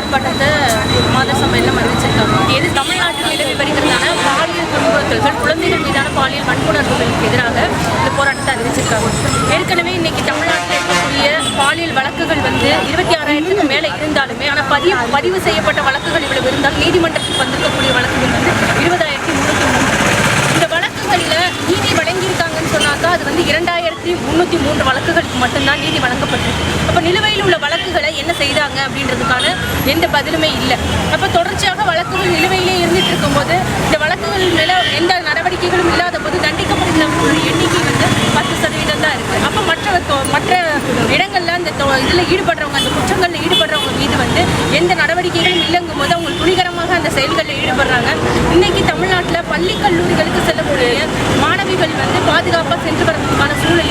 ஆர்ப்பாட்டத்தை மாத சபையில் அறிவிச்சிருக்காங்க இது தமிழ்நாட்டில் நிலவி வருகிறதான பாலியல் துன்புறுத்தல்கள் குழந்தைகள் மீதான பாலியல் வன்புணர்வுகளுக்கு எதிராக இந்த போராட்டத்தை அறிவிச்சிருக்காங்க. ஏற்கனவே இன்னைக்கு தமிழ்நாட்டில் இருக்கக்கூடிய பாலியல் வழக்குகள் வந்து இருபத்தி ஆறாயிரத்துக்கு மேலே இருந்தாலுமே ஆனால் பதிவு பதிவு செய்யப்பட்ட வழக்குகள் இவ்வளவு இருந்தால் நீதிமன்றத்துக்கு வந்திருக்கக்கூடிய வழக்குகள் வந்து இருபதாயிரத்தி முன்னூற்றி மூணு இந்த வழக்குகளில் நீதி வழங்கியிருக்காங்கன்னு சொன்னாக்கா அது வந்து இரண்டாயிரத்தி முந்நூற்றி மூன்று வழக்குகளுக்கு மட்டும்தான் நீதி வழங்கப்பட்டிருக்கு. நிலுவையில் உள்ள வழக்குகளை என்ன செய்தாங்க அப்படின்றதுக்கான எந்த பதிலுமே இல்லை. அப்போ தொடர்ச்சியாக வழக்குகள் நிலுவையிலே இருந்துட்டு இருக்கும்போது இந்த வழக்குகள் மேலே எந்த நடவடிக்கைகளும் இல்லாத போது தண்டிக்கப்படுகிற எண்ணிக்கை வந்து பத்து சதவீதம் தான் இருக்குது அப்போ மற்ற தொ- மற்ற இடங்கள்ல அந்த இதில் ஈடுபடுறவங்க அந்த குற்றங்களில் ஈடுபடுறவங்க மீது வந்து எந்த நடவடிக்கைகளும் இல்லைங்கும் போது அவங்க துணிகரமாக அந்த செயல்களில் ஈடுபடுறாங்க. இன்னைக்கு தமிழ்நாட்டில் பள்ளி கல்லூரிகளுக்கு செல்லக்கூடிய மாணவிகள் வந்து பாதுகாப்பாக சென்று வரதுக்கான சூழல்